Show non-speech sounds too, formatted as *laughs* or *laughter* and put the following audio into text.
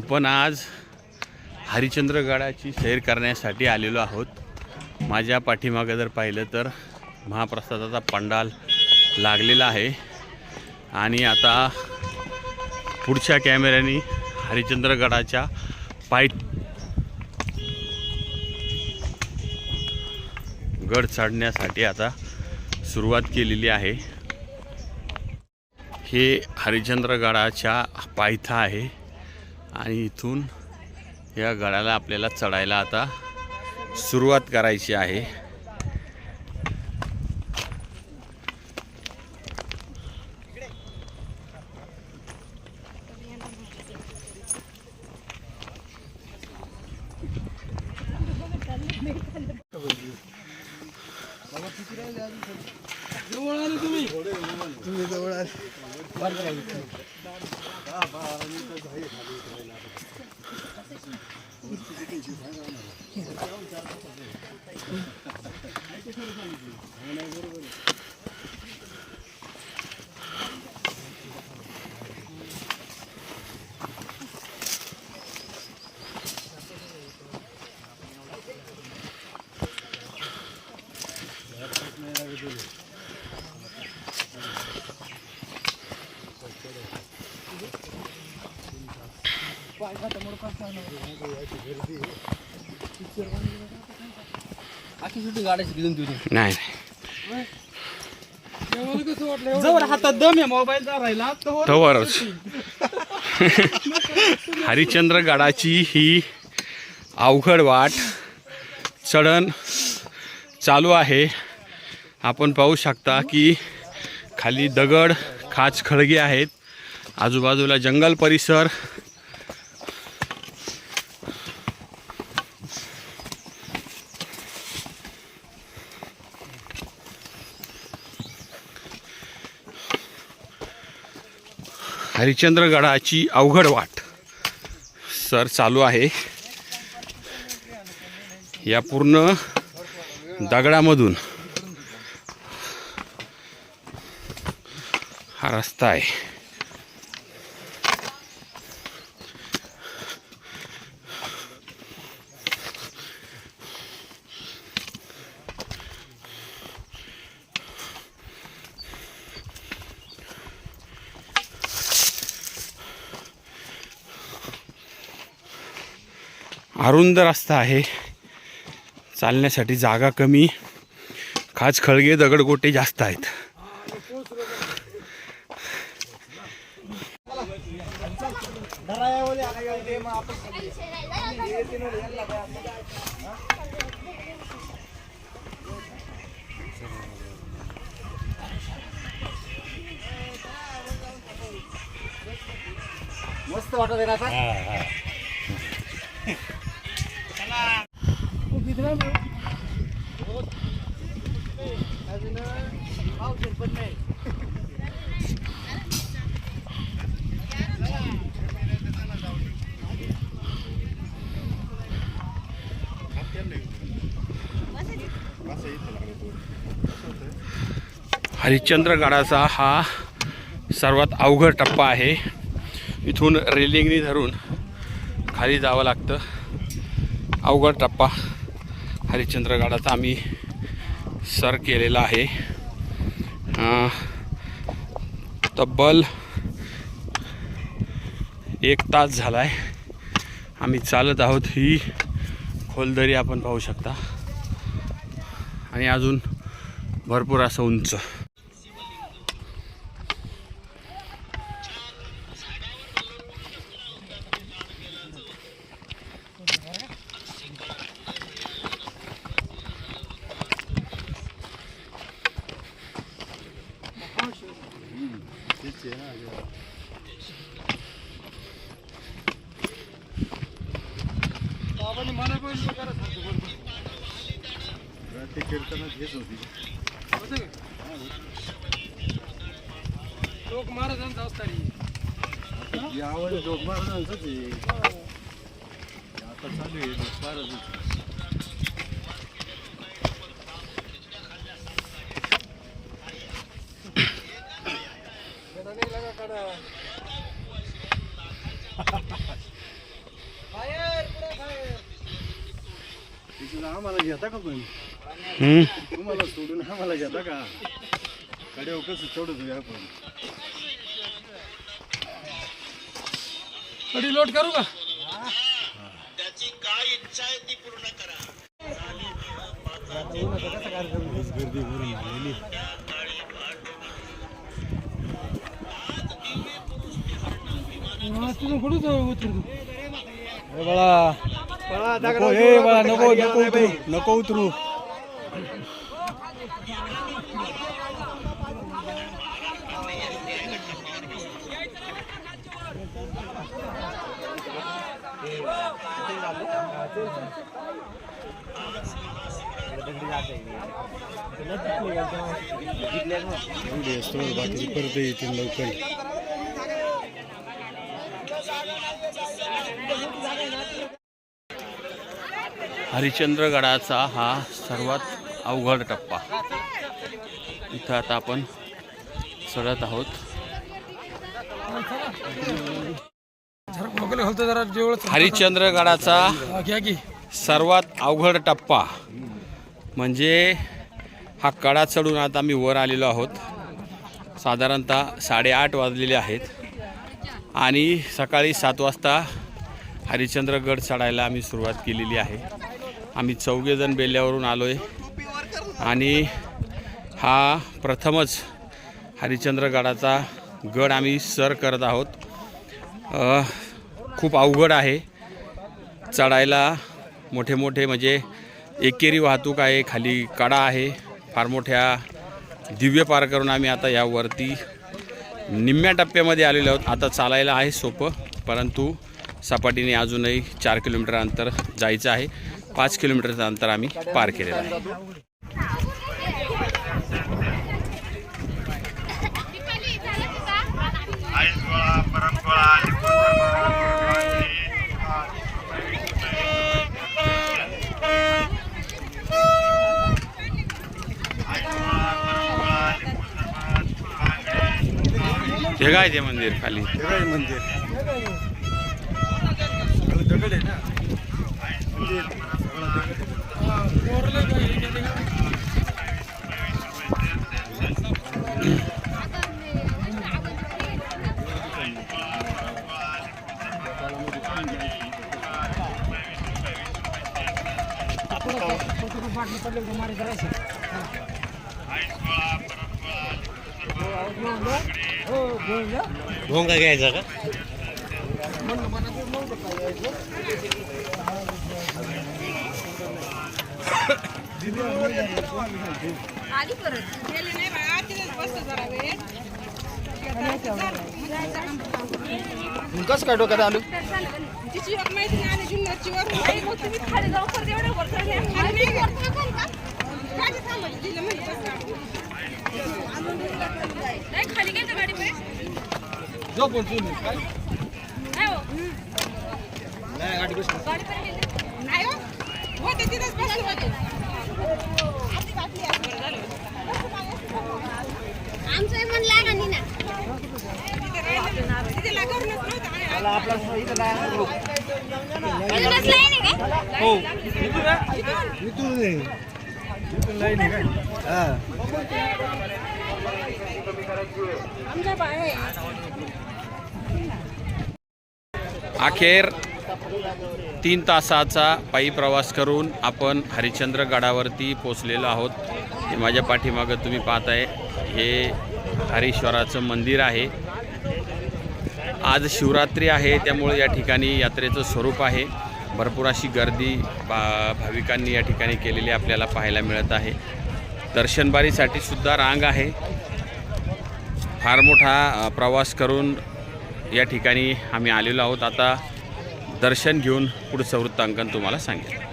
आपण आज हरिश्चंद्रगडाची सैर करण्यासाठी आलेलो आहोत. माझ्या पाठीमागं जर पाहिलं तर महाप्रसादाचा पंडाल लागलेला आहे. आणि आता पुढच्या कॅमेऱ्याने हरिश्चंद्रगडाच्या पाय गड चढण्यासाठी आता सुरुवात केलेली आहे. हे हरिश्चंद्रगडाच्या पायथा आहे. आणि इथून या गडाला आपल्याला चढायला आता सुरुवात करायची आहे. Vai, vai, tá morando com a sua, vai, नाही. जवळ हातात दम आहे मोबाईलचा राहिला तवरच *laughs* हरिश्चंद्रगडाची ही अवघड वाट चढण चालू आहे. आपण पाहू शकता की खाली दगड खाच खळगे आहेत. आजूबाजूला जंगल परिसर हरिश्चंद्रगडाची अवघड वाट सर चालू आहे. या पूर्ण दगडामधून हा रस्ता आहे. अरुंद रस्ता आहे. चालण्यासाठी जागा कमी. खाच खळगे दगडगोटे जास्त आहेत. मस्त वाटत आहे ना आता? हरिश्चंद्रगडाचा हा सर्वात अवघड टप्पा आहे. इथून रेलिंगनी धरून खाली जावं लागतं. अवघड टप्पा हरिश्चंद्रगडाचा आम्ही सर केलेला आहे. तब्बल एक तास झाला आहे आम्ही चालत आहोत. ही खोलदरी आपण पाहू शकता. आणि अजून भरपूर असं उंच. लोक महाराजांचा असतात यावेळी जोग महाराजांचंच आहे. आता चालू आहे जोग महाराजांचं. *coughs* आम्हाला घेता का पण हम्म? तुम्हाला सोडून आम्हाला घेता का? कड्यावर कसं चढत होऊ आपण. कडी लोट करू का? गर्दी भरून आलेली तुम्ही कुठं जाऊ उतरू बाळा नको हे बाळा नको नको उतरू नको उतरू. बाकी परत येतील लवकर. हरिश्चंद्रगडाचा हा सर्वात अवघड टप्पा. इथं आता आपण चढत आहोत. हरिश्चंद्रगडाचा सर्वात अवघड टप्पा म्हणजे हा कडा चढून आता आम्ही वर आलेलो आहोत. साधारणतः साडेआठ वाजलेले आहेत. आणि सकाळी सात वाजता हरिश्चंद्रगड चढायला आम्ही सुरुवात केलेली आहे. आम्ही चौघेजण बेल्ल्यावरून आलो आहे आणि हा प्रथमच हरिश्चंद्रगडाचा गड आम्ही सर करत आहोत. खूप अवघड आहे. चढायला मोठे मोठे म्हणजे एकेरी वाहतूक आहे खाली कडा आहे. फार मोठ्या दिव्य पार करून आम्ही आता यावरती निम्म्या टप्प्यामध्ये आलेलो आहोत. आता चालायला आहे सोपं परंतु सपाटीने अजूनही चार किलोमीटर अंतर जायचं आहे. पाच किलोमीटरचं अंतर आम्ही पार केलेलं आहे. हे काय ते मंदिर खाली? मंदिर? भोंगा घ्यायचा का? कसं काय डोक्यात आलो? तिची एक मैत्रीण आली जुन्नरची वरून आई मग तुम्ही खाली जाऊ परत एवढं वर चढले. खाली नाही गेले. गाडी थांबवली. दिलं म्हणे बस. पुढे. झोपून तुम्ही काय नाही हो. गाडी. नाही हो. तिथेच बसले होते. आमचं मन नाही ना इथून. इथून अखेर तीन तासाचा पायी प्रवास करून आपण हरिश्चंद्र गडावरती पोचलेलो आहोत. हे माझ्या पाठीमागं तुम्ही पाहताय. हे हरीश्वराचं मंदिर आहे. आज शिवरात्री आहे त्यामुळे या ठिकाणी यात्रेचं स्वरूप आहे. भरपूर अशी गर्दी बा भाविकांनी या ठिकाणी केलेली आपल्याला पाहायला मिळत आहे. दर्शनबारीसाठी सुद्धा रांग आहे. फार मोठा प्रवास करून या ठिकाणी आम्ही आलेलो आहोत. आता दर्शन घेऊन पुढचं वृत्तांकन तुम्हाला सांगेल